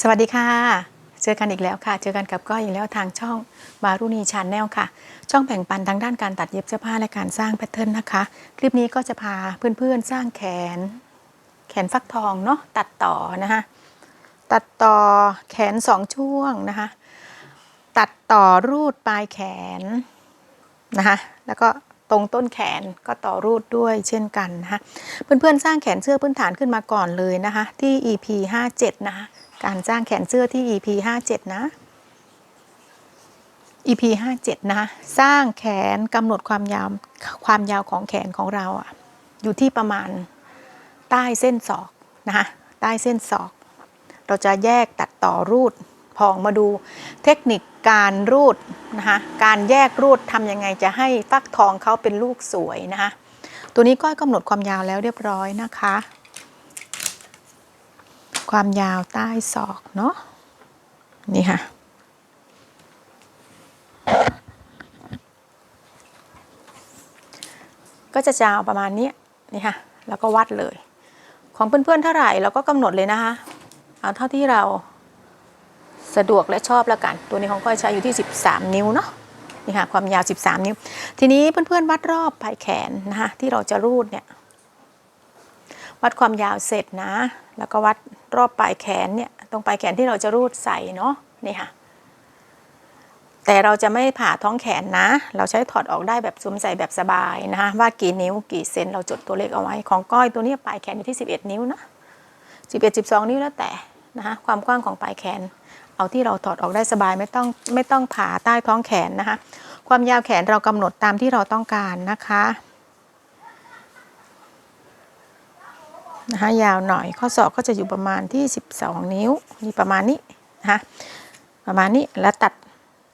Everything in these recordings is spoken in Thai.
สวัสดีค่ะ เจอกันอีกแล้วค่ะ เจอกันกับก้อยอีกแล้วทางช่องบารุณีชาแนลค่ะ ช่องแบ่งปันทางด้านการตัดเย็บเสื้อผ้าและการสร้างแพทเทิร์นนะคะ คลิปนี้ก็จะพาเพื่อนๆสร้างแขน แขนฟักทองเนาะตัดต่อนะคะตัดต่อแขนสองช่วงนะคะตัดต่อรูดปลายแขนนะคะแล้วก็ตรงต้นแขนก็ต่อรูดด้วยเช่นกันนะคะเพื่อนๆสร้างแขนเสื้อพื้นฐานขึ้นมาก่อนเลยนะคะที่ EP 57นะคะ การสร้างแขนเสื้อที่ EP 57 นะ EP 57นะคะสร้างแขนกำหนดความยาวความยาวของแขนของเราอะอยู่ที่ประมาณใต้เส้นศอกนะคะใต้เส้นศอก เราจะแยกตัดต่อรูดพองมาดูเทคนิคการรูดนะคะการแยกรูดทำยังไงจะให้ฟักทองเขาเป็นลูกสวยนะคะตัวนี้ก็กำหนดความยาวแล้วเรียบร้อยนะคะ ความยาวใต้ศอกเนาะนี่ค่ะ ก็จะยาวประมาณนี้นี่ค่ะ แล้วก็วัดเลย ของเพื่อนๆเท่าไหร่เราก็กำหนดเลยนะคะ เอาเท่าที่เราสะดวกและชอบแล้วกัน ตัวนี้ของก้อยใช้อยู่ที่ 13 นิ้วเนาะนี่ค่ะความยาว 13 นิ้ว ทีนี้เพื่อนๆวัดรอบปลายแขนนะคะที่เราจะรูดเนี่ย วัดความยาวเสร็จนะ แล้วก็วัด รอบปลายแขนเนี่ยตรงปลายแขนที่เราจะรูดใส่เนาะนี่ค่ะ แต่เราจะไม่ผ่าท้องแขนนะ เราใช้ถอดออกได้แบบสวมใส่แบบสบายนะคะว่ากี่นิ้วกี่เซนเราจดตัวเลขเอาไว้ของก้อยตัวนี้ปลายแขนอยู่ที่ 11 นิ้วนะ11 12 นิ้วแล้วแต่นะคะความกว้างของปลายแขน เอาที่เราถอดออกได้สบายไม่ต้องไม่ต้องผ่าใต้ท้องแขนนะคะความยาวแขนเรากำหนดตามที่เราต้องการนะคะ นะคะยาวหน่อยข้อศอกก็จะอยู่ประมาณที่ 12 นิ้วนี่ประมาณนี้นะคะประมาณนี้แล้วตัด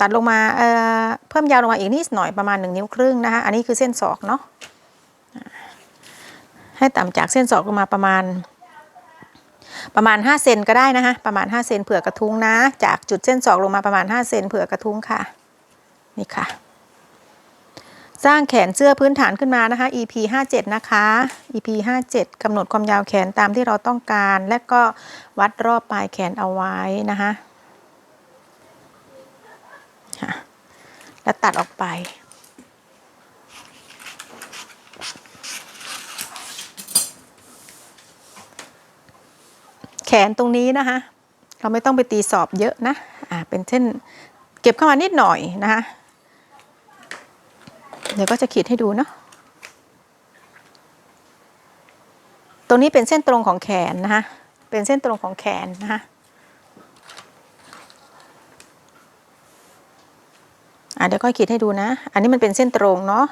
ตัดลงมาเอ่อเพิ่มยาวลงมาอีกนิดหน่อยประมาณ 1 นิ้วครึ่งนะคะอันนี้คือเส้นศอกเนาะให้ต่ำจากเส้นศอกลงมาประมาณ ประมาณ 5 เซนก็ได้นะคะประมาณ 5 เซนเผื่อกระทุ้งนะ จากจุดเส้นศอกลงมาประมาณ 5 เซนเผื่อกระทุ้งค่ะ นี่ค่ะ สร้างแขนเสื้อพื้นฐานขึ้นมานะคะ EP 57 นะคะ EP 57กำหนดความยาวแขนตามที่เราต้องการ และก็วัดรอบปลายแขนเอาไว้นะคะแล้วตัดออกไป แขนตรงนี้นะคะ เราไม่ต้องไปตีสอบเยอะนะ อ่า เป็นเส้นเก็บเข้ามานิดหน่อยนะคะ เดี๋ยวก็จะขีดให้ดูเนาะตรงนี้เป็นเส้นตรงของแขนนะคะเป็นเส้นตรงของแขนนะคะอะเดี๋ยวก้อยขีดให้ดูนะ อันนี้มันเป็นเส้นตรงเนาะ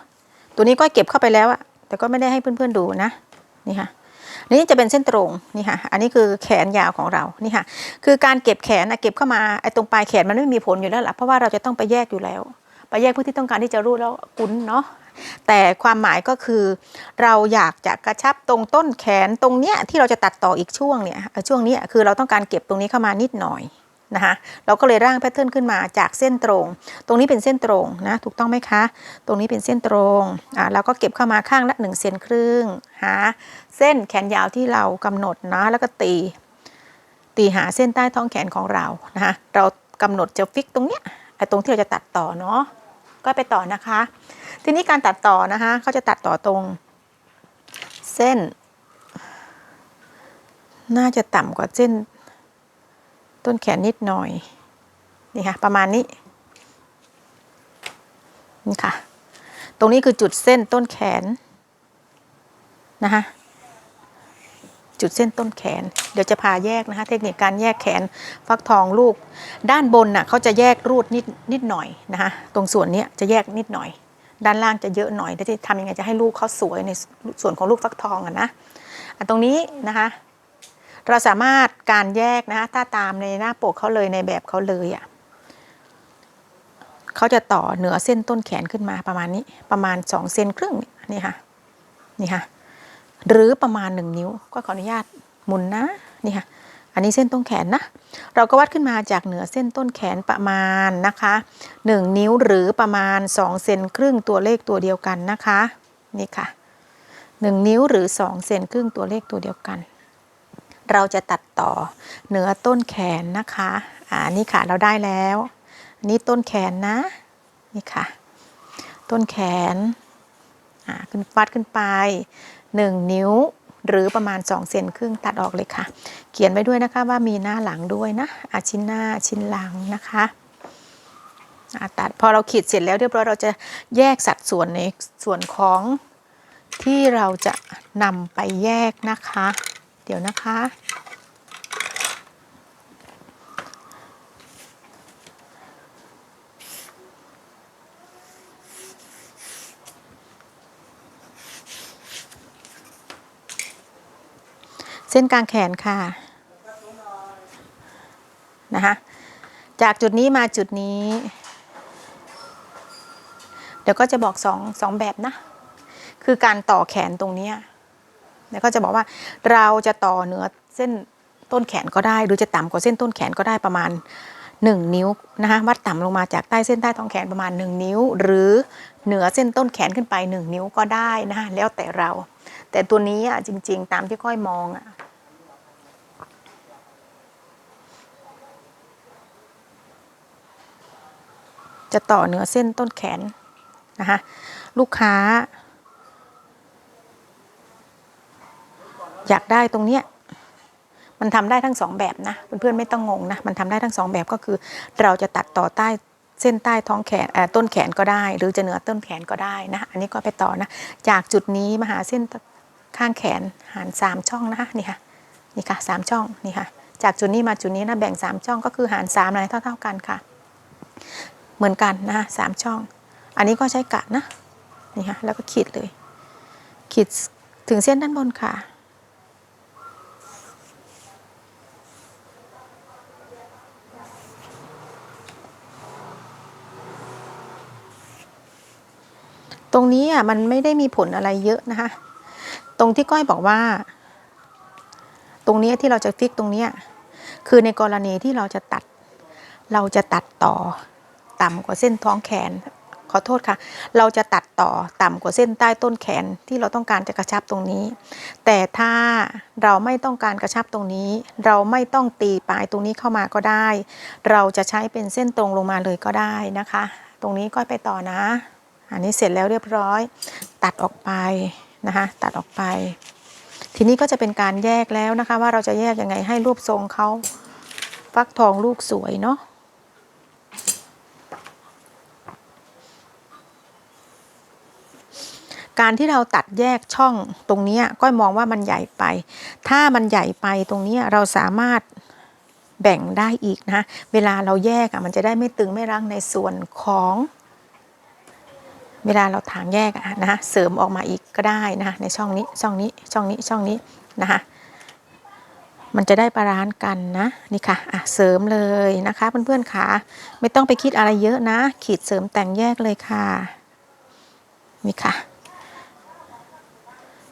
ตัวนี้ก้อยเก็บเข้าไปแล้วอะแต่ก็ไม่ได้ให้เพื่อนๆดูนะ นี่ค่ะนี่จะเป็นเส้นตรงนี่ค่ะ อันนี้คือแขนยาวของเรา นี่ค่ะ คือการเก็บแขนนะเก็บเข้ามาไอ้ตรงปลายแขนมันไม่มีผลอยู่แล้วล่ะ เพราะว่าเราจะต้องไปแยกอยู่แล้ว ไปแยกเพื่อที่ต้องการที่จะรูดแล้วกุ้นเนาะแต่ความหมายก็คือ เราอยากจะกระชับตรงต้นแขนตรงเนี้ยที่เราจะตัดต่ออีกช่วงเนี่ยช่วงเนี้ยคือเราต้องการเก็บตรงนี้เข้ามานิดหน่อยนะคะเราก็เลยร่างแพทเทิร์นขึ้นมาจากเส้นตรง ตรงนี้เป็นเส้นตรงนะถูกต้องไหมคะ ตรงนี้เป็นเส้นตรงอ่าเราก็เก็บเข้ามาข้างละ1เซนครึ่งหาเส้นแขนยาวที่เรากำหนดนะแล้วก็ตี ตีหาเส้นใต้ท้องแขนของเรานะคะเรากำหนดจะฟิกตรงเนี้ย ไอ้ตรงที่เราจะตัดต่อเนาะก็ไปต่อนะคะ ทีนี้การตัดต่อนะคะเขาจะตัดต่อตรง เส้น น่าจะต่ำกว่าเส้น ต้นแขนนิดหน่อยนี่ค่ะประมาณนี้นี่ค่ะ ตรงนี้คือจุดเส้นต้นแขนนะคะ จุดเส้นต้นแขน เดี๋ยวจะพาแยกนะคะ เทคนิคการแยกแขนฟักทองลูก ด้านบนน่ะเขาจะแยกรูดนิดนิดหน่อยนะคะตรงส่วนนี้จะแยกนิดหน่อย ด้านล่างจะเยอะหน่อยแล้วจะทำยังไงจะให้ลูกเขาสวยในส่วนของลูกฟักทองอะนะอะตรงนี้นะคะเราสามารถการแยกนะคะถ้าตามในหน้าปกเขาเลยในแบบเขาเลยอะ่ะเขาจะต่อเหนือเส้นต้นแขนขึ้นมาประมาณนี้ประมาณสองเซนครึ่งนี่ค่ะนี่ค่ะ หรือประมาณหนึ่งนิ้ว ก็ขออนุญาตหมุนนะนี่ค่ะอันนี้เส้นต้นแขนนะ เราก็วัดขึ้นมาจากเหนือเส้นต้นแขนประมาณนะคะ 1 นิ้วหรือประมาณ2เซนครึ่งตัวเลขตัวเดียวกันนะคะนี่ค่ะ 1 นิ้วหรือ2เซนครึ่งตัวเลขตัวเดียวกัน เราจะตัดต่อเหนือต้นแขนนะคะอ่านี่ค่ะเราได้แล้ว นี่ต้นแขนนะนี่ค่ะ ต้นแขน ขึ้นวัดขึ้นไป 1 นิ้วหรือประมาณ 2 เซนครึ่งตัดออกเลยค่ะ เขียนไว้ด้วยนะคะว่ามีหน้าหลังด้วยนะอาชิ้นหน้าชิ้นหลังนะคะอ่าตัดพอเราขีดเสร็จแล้วเรียบร้อยเราจะแยกสัดส่วนในส่วนของที่เราจะนำไปแยกนะคะ เดี๋ยวนะคะ ส้นกลางแขนค่ะนะคะจากจุดนี้มาจุดนี้ เดี๋ยวก็จะบอกสองสองแบบนะ คือการต่อแขนตรงเนี้ยเดี๋ยวก็จะบอกว่าเราจะต่อเหนือเส้นต้นแขนก็ได้ หรือจะต่ำกว่าเส้นต้นแขนก็ได้ประมาณ 1 นิ้วนะคะวัดต่ำลงมาจากใต้เส้นใต้ท้องแขนประมาณ 1 นิ้ว หรือเหนือเส้นต้นแขนขึ้นไป 1 นิ้วก็ได้นะคะแล้วแต่เรา แต่ตัวนี้อะจริง ๆ ตามที่ค่อยมองอะ จะต่อเหนือเส้นต้นแขนนะคะลูกค้า อยากได้ตรงเนี้ยมันทำได้ทั้งสองแบบนะเพื่อนๆไม่ต้องงงนะมันทำได้ทั้งสองแบบก็คือ เราจะตัดต่อใต้เส้นใต้ท้องแขนต้นแขนก็ได้ หรือจะเหนือต้นแขนก็ได้นะอันนี้ก็ไปต่อนะจากจุดนี้มาหาเส้นข้างแขนหารสามช่องนะคะนี่ค่ะนี่ค่ะสามช่องนี่ค่ะจากจุดนี้มาจุดนี้นะแบ่งสามช่องก็คือหารสามอะไรเท่า ๆกันค่ะ เหมือนกันนะสามช่อง อันนี้ก็ใช้กะนะนี่ค่ะแล้วก็ขีดเลย ขีดถึงเส้นด้านบนค่ะ ตรงนี้อะมันไม่ได้มีผลอะไรเยอะนะคะ ตรงที่ก้อยบอกว่า ตรงนี้ที่เราจะฟิกตรงเนี้ยคือในกรณีที่เราจะตัด เราจะตัดต่อ ต่ำกว่าเส้นท้องแขน ขอโทษค่ะ เราจะตัดต่อต่ำกว่าเส้นใต้ต้นแขนที่เราต้องการจะกระชับตรงนี้ แต่ถ้าเราไม่ต้องการกระชับตรงนี้ เราไม่ต้องตีปลายตรงนี้เข้ามาก็ได้ เราจะใช้เป็นเส้นตรงลงมาเลยก็ได้นะคะ ตรงนี้ก็ไปต่อนะ อันนี้เสร็จแล้วเรียบร้อย ตัดออกไปนะคะตัดออกไป ทีนี้ก็จะเป็นการแยกแล้วนะคะ ว่าเราจะแยกยังไงให้รูปทรงเขาฟักทองลูกสวยเนาะ การที่เราตัดแยกช่องตรงนี้ก้อยมองว่ามันใหญ่ไป ถ้ามันใหญ่ไปตรงนี้เราสามารถแบ่งได้อีกนะเวลาเราแยกอะมันจะได้ไม่ตึงไม่รั้งในส่วนของ เวลาเราถางแยกอะนะเสริมออกมาอีกก็ได้นะในช่องนี้ช่องนี้ช่องนี้ช่องนี้นะคะมันจะได้บาลานกันนะนี่ค่ะอะเสริมเลยนะคะเพื่อนๆค่ะไม่ต้องไปคิดอะไรเยอะนะ ขีดเสริมแต่งแยกเลยค่ะนี่ค่ะ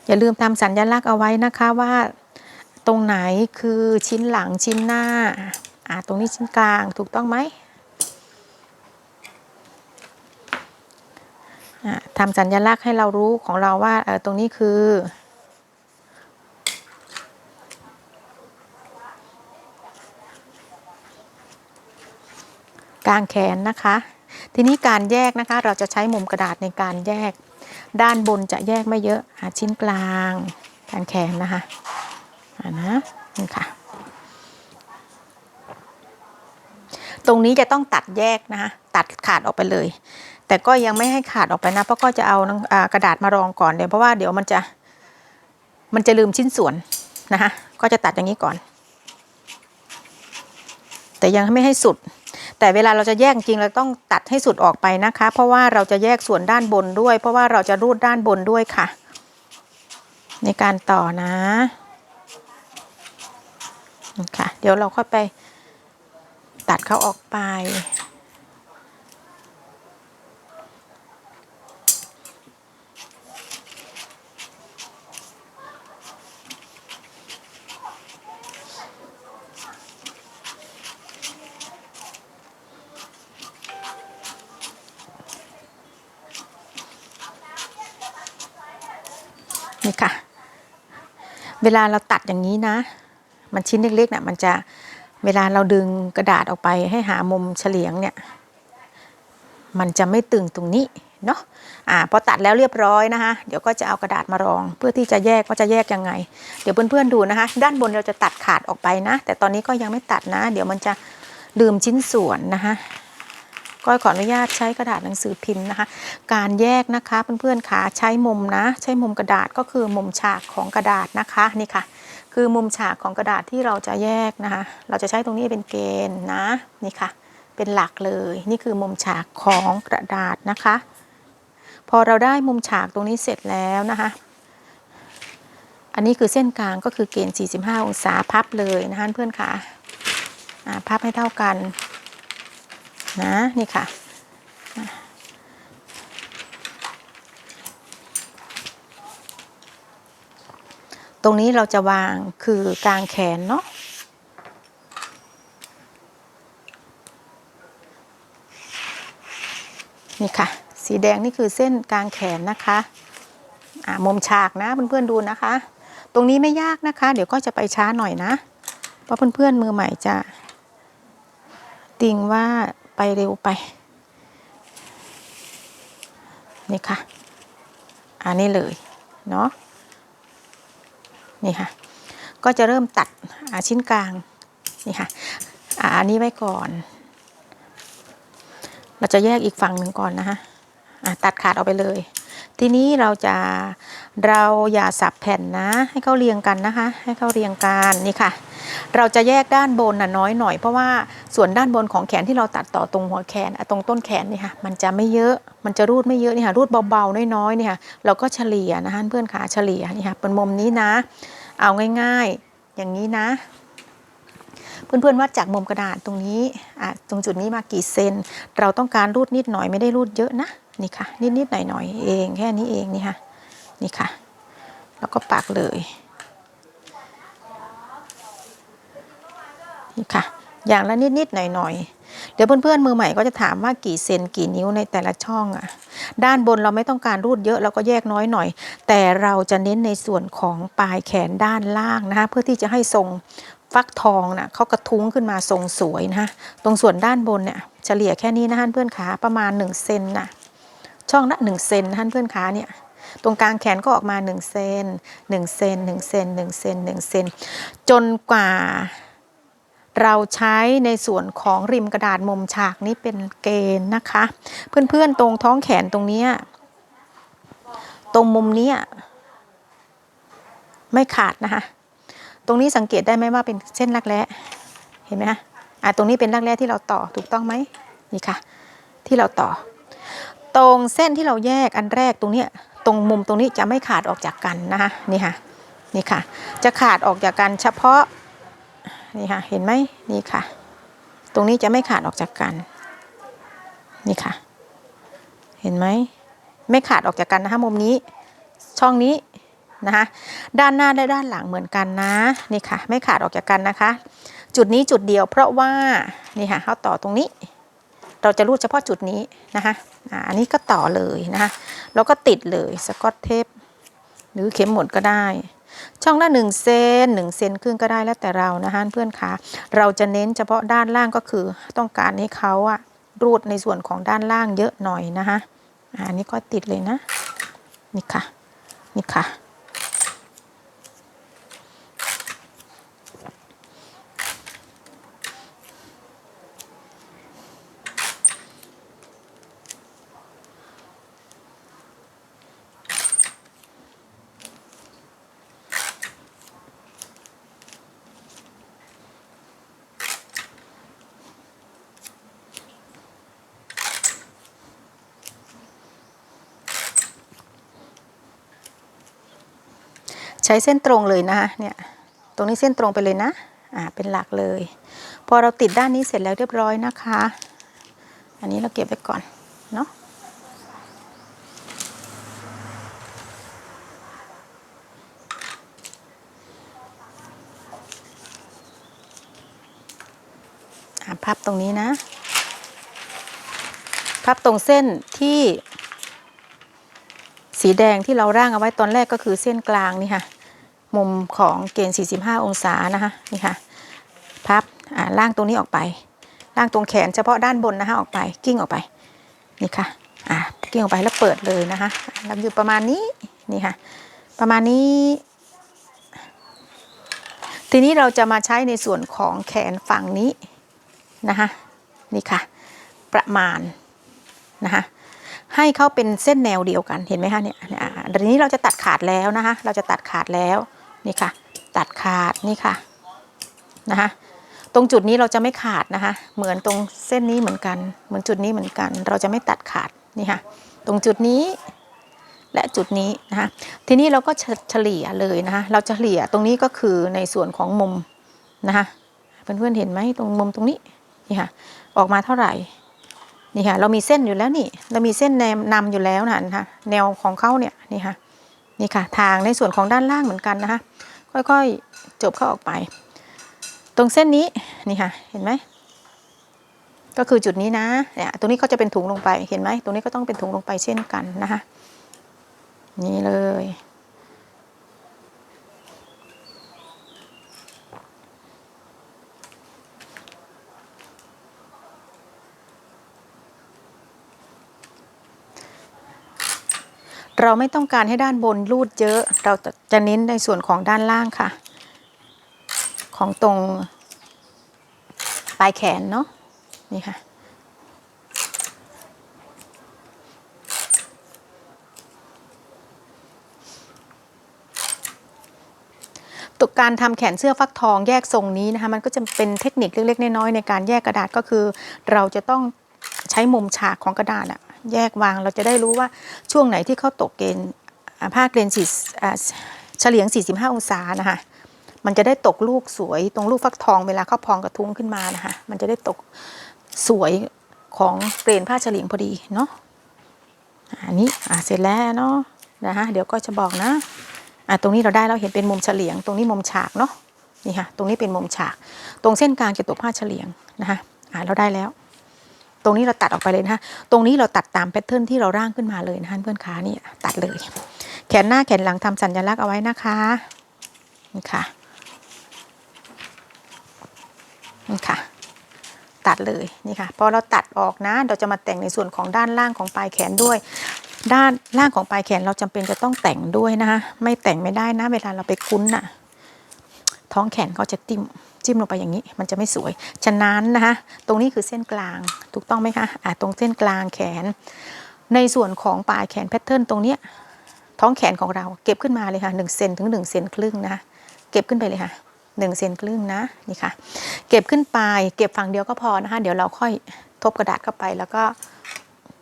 อย่าลืมทำสัญลักษณ์เอาไว้นะคะว่าตรงไหนคือชิ้นหลังชิ้นหน้า อ่าตรงนี้ชิ้นกลางถูกต้องไหมอ่าทำสัญลักษณ์ให้เรารู้ของเราว่าเออตรงนี้คือ กลางแขนนะคะ ทีนี้การแยกนะคะ เราจะใช้มุมกระดาษในการแยก ด้านบนจะแยกไม่เยอะ หาชิ้นกลางกลางแขนนะคะอ่านะนี่ค่ะ ตรงนี้จะต้องตัดแยกนะคะ ตัดขาดออกไปเลย แต่ก็ยังไม่ให้ขาดออกไปนะ เพราะก็จะเอาหนังอ่ากระดาษมารองก่อนเดี๋ยวเพราะว่าเดี๋ยวมันจะ มันจะลืมชิ้นส่วนนะคะ ก็จะตัดอย่างนี้ก่อน แต่ยังไม่ให้สุด แต่เวลาเราจะแยกจริงเราต้องตัดให้สุดออกไปนะคะ เพราะว่าเราจะแยกส่วนด้านบนด้วย เพราะว่าเราจะรูดด้านบนด้วยค่ะ ในการต่อนะค่ะเดี๋ยวเราค่อยไปตัดเขาออกไป ค่ะ เวลาเราตัดอย่างนี้นะ มันชิ้นเล็กๆน่ะมันจะเวลาเราดึงกระดาษออกไปให้หามุมเฉลียงเนี่ย มันจะไม่ตึงตรงนี้เนาะอ่าพอตัดแล้วเรียบร้อยนะคะ เดี๋ยวก็จะเอากระดาษมารอง เพื่อที่จะแยกว่าจะแยกยังไง เดี๋ยวเพื่อนๆดูนะคะ ด้านบนเราจะตัดขาดออกไปนะ แต่ตอนนี้ก็ยังไม่ตัดนะ เดี๋ยวมันจะลืมชิ้นส่วนนะคะ ก็ขออนุญาตใช้กระดาษหนังสือพิมพ์นะคะ การแยกนะคะเพื่อนๆขาใช้มุมนะ ใช้มุมกระดาษก็คือมุมฉากของกระดาษนะคะนี่ค่ะ คือมุมฉากของกระดาษที่เราจะแยกนะคะ เราจะใช้ตรงนี้เป็นเกณฑ์นะนี่ค่ะ เป็นหลักเลยนี่คือมุมฉากของกระดาษนะคะ พอเราได้มุมฉากตรงนี้เสร็จแล้วนะคะอันนี้คือเส้นกลางก็คือเกณฑ์ 45 องศาพับเลยนะคะเพื่อนค่ะอ่าพับให้เท่ากัน นะ นี่ค่ะ ตรงนี้เราจะวางคือกลางแขนเนาะนี่ค่ะ สีแดงนี่คือเส้นกลางแขนนะคะอ่ามุมฉากนะเพื่อนๆดูนะคะ ตรงนี้ไม่ยากนะคะ เดี๋ยวก็จะไปช้าหน่อยนะ เพราะเพื่อนๆมือใหม่จะติงว่า ไปเร็วไป นี่ค่ะ อันนี้เลย เนาะนี่ค่ะ ก็จะเริ่มตัดชิ้นกลาง นี่ค่ะอันนี้ไว้ก่อน เราจะแยกอีกฝั่งหนึ่งก่อนนะคะะตัดขาดออกไปเลย ทีนี้เราจะเราอย่าสับแผ่นนะ ให้เขาเรียงกันนะคะ ให้เขาเรียงกันนี่ค่ะ เราจะแยกด้านบนน่ะน้อยหน่อยเพราะว่าส่วนด้านบนของแขนที่เราตัดต่อตรงหัวแขนตรงต้นแขนนี่ค่ะ มันจะไม่เยอะมันจะรูดไม่เยอะนี่ค่ะรูดเบาๆน้อยๆนี่ค่ะเราก็เฉลี่ยนะคะเพื่อนขาเฉลี่ยนี่ค่ะเป็นมุมนี้นะ เอาง่ายๆ อย่างนี้นะเพื่อนๆวัดจากมุมกระดาษตรงนี้อะตรงจุดนี้มากี่เซน เราต้องการรูดนิดหน่อยไม่ได้รูดเยอะนะ นี่ค่ะ นิดๆหน่อยๆเองแค่นี้เองนี่ค่ะ นี่ค่ะ แล้วก็ปักเลย นี่ค่ะ อย่างละนิดๆหน่อยๆ เดี๋ยวเพื่อนๆมือใหม่ก็จะถามว่ากี่เซนกี่นิ้วในแต่ละช่องอะ ด้านบนเราไม่ต้องการรูดเยอะเราก็แยกน้อยหน่อย แต่เราจะเน้นในส่วนของปลายแขนด้านล่างนะคะเพื่อที่จะให้ทรงฟักทองนะเขากระทุ้งขึ้นมาทรงสวยนะคะตรงส่วนด้านบนเนี่ยเฉลี่ยแค่นี้นะคะเพื่อนขาประมาณ 1 เซนน่ะ ช่องละ1เซนนะคะเพื่อนขาเนี่ยตรงกลางแขนก็ออกมา1เซน1เซน1เซน1เซน1เซนจนกว่าเราใช้ในส่วนของริมกระดาษมุมฉากนี้เป็นเกณฑ์นะคะ เพื่อนๆตรงท้องแขนตรงนี้ ตรงมุมนี้ไม่ขาดนะคะ ตรงนี้สังเกตได้ไหมว่าเป็นเส้นรักแร้เห็นไหมคะอะตรงนี้เป็นรักแร้ที่เราต่อถูกต้องไหมนี่ค่ะ ที่เราต่อ ตรงเส้นที่เราแยกอันแรกตรงนี้ตรงมุมตรงนี้จะไม่ขาดออกจากกันนะคะนี่ค่ะนี่ค่ะ จะขาดออกจากกันเฉพาะนี่ค่ะเห็นไหมนี่ค่ะ ตรงนี้จะไม่ขาดออกจากกันนี่ค่ะ เห็นไหมไม่ขาดออกจากกันนะคะมุมนี้ช่องนี้นะคะด้านหน้าและด้านหลังเหมือนกันนะนี่ค่ะ ไม่ขาดออกจากกันนะคะ จุดนี้จุดเดียวเพราะว่านี่ค่ะเขาต่อตรงนี้ เราจะรูดเฉพาะจุดนี้นะคะอันนี้ก็ต่อเลยนะคะแล้วก็ติดเลยสกอตเทปหรือเข็มหมุดก็ได้ ช่องละหนึ่งเซนหนึ่งเซนครึ่งก็ได้แล้วแต่เรานะคะเพื่อนคะเราจะเน้นเฉพาะด้านล่างก็คือ ต้องการให้เขาอะรูดในส่วนของด้านล่างเยอะหน่อยนะคะอันนี้ก็ติดเลยนะนี่ค่ะนี่ค่ะ ใช้เส้นตรงเลยนะคะเนี่ยตรงนี้เส้นตรงไปเลยนะอ่าเป็นหลักเลย พอเราติดด้านนี้เสร็จแล้วเรียบร้อยนะคะ อันนี้เราเก็บไว้ก่อนเนาะอ่าพับตรงนี้นะ พับตรงเส้นที่สีแดงที่เราร่างเอาไว้ตอนแรกก็คือเส้นกลางนี่ค่ะ มุมของเกณฑ์ 45 องศานะคะนี่ค่ะพับอ่าล่างตรงนี้ออกไป ล่างตรงแขนเฉพาะด้านบนนะคะออกไปกิ้งออกไปนี่ค่ะอ่ากิ้งออกไปแล้วเปิดเลยนะคะเราอยู่ประมาณนี้นี่ค่ะประมาณนี้ ทีนี้เราจะมาใช้ในส่วนของแขนฝั่งนี้นะคะนี่ค่ะประมาณนะคะให้เขาเป็นเส้นแนวเดียวกันเห็นไหมคะเนี่ยเนี่ยอ่าทีนี้เราจะตัดขาดแล้วนะคะ เราจะตัดขาดแล้ว นี่ค่ะ ตัดขาดนี่ค่ะนะคะตรงจุดนี้เราจะไม่ขาดนะคะ เหมือนตรงเส้นนี้เหมือนกัน เหมือนจุดนี้เหมือนกัน เราจะไม่ตัดขาดนี่ค่ะ ตรงจุดนี้และจุดนี้นะคะทีนี้เราก็เฉลี่ยเลยนะคะ เราจะเฉลี่ยตรงนี้ก็คือในส่วนของมุมนะคะเพื่อนๆเห็นไหมตรงมุมตรงนี้นี่ค่ะ ออกมาเท่าไหร่นี่ค่ะ เรามีเส้นอยู่แล้วนี่ เรามีเส้นแนมนำอยู่แล้วนะคะแนวของเขาเนี่ยนี่ค่ะ นี่ค่ะ ทางในส่วนของด้านล่างเหมือนกันนะคะ ค่อยๆจบเข้าออกไป ตรงเส้นนี้นี่ค่ะ เห็นไหมก็คือจุดนี้นะเนี่ยตรงนี้เขาจะเป็นถุงลงไปเห็นไหมตรงนี้ก็ต้องเป็นถุงลงไปเช่นกันนะคะ นี่เลย เราไม่ต้องการให้ด้านบนรูดเยอะ เราจะเน้นในส่วนของด้านล่างค่ะ ของตรงปลายแขนเนาะนี่ค่ะ ตุกการทำแขนเสื้อฟักทองแยกทรงนี้นะคะ มันก็จะเป็นเทคนิคเล็กๆน้อยๆในการแยกกระดาษก็คือ เราจะต้องใช้มุมฉากของกระดาษอะ แยกวางเราจะได้รู้ว่าช่วงไหนที่เขาตกเกณฑ์ผ้าเกรนสี่เฉลียง 45 องศานะคะมันจะได้ตกลูกสวยตรงลูกฟักทองเวลาเขาพองกระทุ้งขึ้นมานะคะมันจะได้ตกสวยของเกรนผ้าเฉลียงพอดีเนาะอันนี้อ่าเสร็จแล้วเนาะนะคะเดี๋ยวก็จะบอกนะอะตรงนี้เราได้เราเห็นเป็นมุมเฉลียง ตรงนี้มุมฉากเนาะนี่ค่ะตรงนี้เป็นมุมฉาก ตรงเส้นกลางจะตกผ้าเฉลียงนะคะอะเราได้แล้ว ตรงนี้เราตัดออกไปเลยนะคะตรงนี้เราตัดตามแพทเทิร์นที่เราร่างขึ้นมาเลยนะคะเพื่อนขานี่ตัดเลย แขนหน้าแขนหลังทำสัญลักษณ์เอาไว้นะคะนี่ค่ะนี่ค่ะ ตัดเลยนี่ค่ะพอเราตัดออกนะ เราจะมาแต่งในส่วนของด้านล่างของปลายแขนด้วย ด้านล่างของปลายแขนเราจำเป็นจะต้องแต่งด้วยนะคะไม่แต่งไม่ได้นะ เวลาเราไปคุ้นน่ะ ท้องแขนเขาจะจิ้ม จิ้มลงไปอย่างนี้มันจะไม่สวย ฉะนั้นนะคะตรงนี้คือเส้นกลางถูกต้องไหมคะอ่าตรงเส้นกลางแขน ในส่วนของปลายแขนแพทเทิร์นตรงเนี้ยท้องแขนของเราเก็บขึ้นมาเลยค่ะหนึ่งเซนถึงหนึ่งเซนครึ่งนะเก็บขึ้นไปเลยค่ะหนึ่งเซนครึ่งนะนี่ค่ะ เก็บขึ้นไป เก็บฝั่งเดียวก็พอนะคะ เดี๋ยวเราค่อยทบกระดาษเข้าไปแล้วก็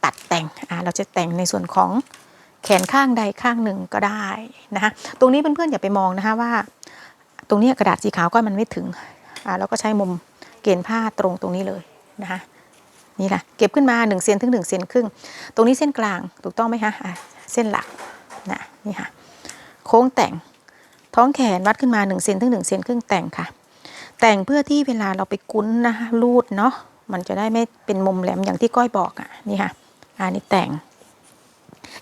ตัดแต่งอ่าเราจะแต่งในส่วนของแขนข้างใดข้างหนึ่งก็ได้นะคะตรงนี้เพื่อนๆอย่าไปมองนะคะว่า ตรงนี้กระดาษสีขาวก็มันไม่ถึงอ่าเราก็ใช้มุมเกณฑ์ผ้าตรงตรงนี้เลยนะคะนี่แหละเก็บขึ้นมา1เซนถึง1เซนครึ่ง ตรงนี้เส้นกลางถูกต้องไหมคะเส้นหลักนะนี่ค่ะโค้งแต่งท้องแขนวัดขึ้นมา1เซนถึง1เซนครึ่งแต่งค่ะ แต่งเพื่อที่เวลาเราไปกุ้นนะคะรูดเนาะมันจะได้ไม่เป็นมุมแหลมอย่างที่ก้อยบอกอะนี่ค่ะอันนี้แต่ง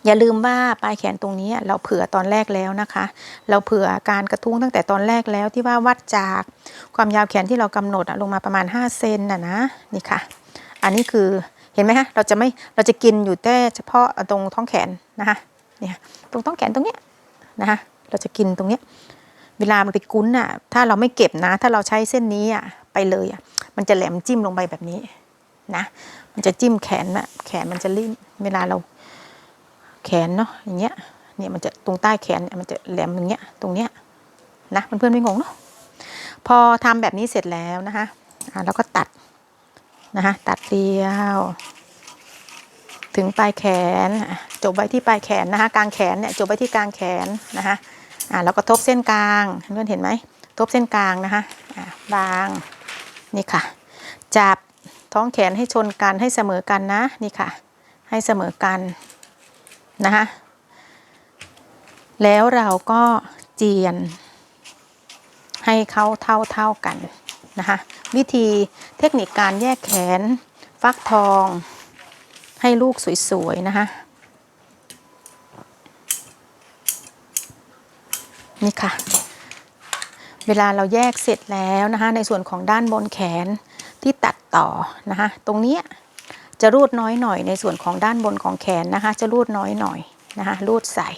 อย่าลืมว่าปลายแขนตรงนี้เราเผื่อตอนแรกแล้วนะคะ เราเผื่อการกระทุ้งตั้งแต่ตอนแรกแล้วที่ว่าวัดจากความยาวแขนที่เรากำหนดลงมาประมาณ 5 เซนน่ะนะนี่ค่ะ อันนี้คือเห็นไหมคะเราจะไม่เราจะกินอยู่แต่เฉพาะตรงท้องแขนนะคะเนี่ยตรงท้องแขนตรงเนี้ยนะคะเราจะกินตรงเนี้ยเวลามันไปกุ้นอะถ้าเราไม่เก็บนะ ถ้าเราใช้เส้นนี้อะไปเลยอะมันจะแหลมจิ้มลงไปแบบนี้นะมันจะจิ้มแขนน่ะแขนมันจะริ่มเวลาเรา แขนเนาะอย่างเงี้ยเนี่ยมันจะตรงใต้แขนเนี่ยมันจะแหลมอย่างเงี้ยตรงเนี้ยนะเพื่อนๆไม่งงเนาะพอทำแบบนี้เสร็จแล้วนะคะอ่าแล้วก็ตัดนะคะตัดเดียว ถึงปลายแขนจบไว้ที่ปลายแขนนะคะกลางแขนเนี่ยจบไว้ที่กลางแขนนะคะอ่าแล้วก็ทบเส้นกลางเพื่อนเห็นไหมทบเส้นกลางนะคะอ่าบางนี่ค่ะ จับท้องแขนให้ชนกันให้เสมอกันนะนี่ค่ะ ให้เสมอกัน นะคะแล้วเราก็เจียน ให้เขาเท่าเท่ากันนะคะวิธีเทคนิคการแยกแขน ฟักทองให้ลูกสวยๆนะคะนี่ค่ะ เวลาเราแยกเสร็จแล้วนะคะในส่วนของด้านบนแขนที่ตัดต่อนะคะตรงเนี้ย จะรูดน้อยหน่อยในส่วนของด้านบนของแขนนะคะ จะรูดน้อยหน่อยนะคะรูดใส่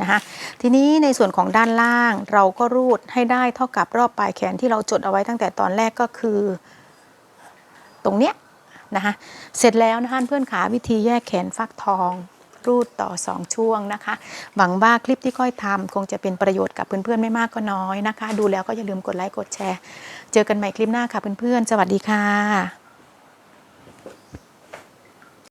นะคะทีนี้ในส่วนของด้านล่างเราก็รูดให้ได้เท่ากับรอบปลายแขนที่เราจดเอาไว้ตั้งแต่ตอนแรกก็คือ ตรงเนี้ยนะคะเสร็จแล้วนะคะเพื่อนขาวิธีแยกแขนฟักทองรูดต่อ 2 ช่วงนะคะ หวังว่าคลิปที่ก้อยทำคงจะเป็นประโยชน์กับเพื่อนๆไม่มากก็น้อยนะคะ ดูแล้วก็อย่าลืมกดไลค์กดแชร์ เจอกันใหม่คลิปหน้าค่ะเพื่อนๆ สวัสดีค่ะ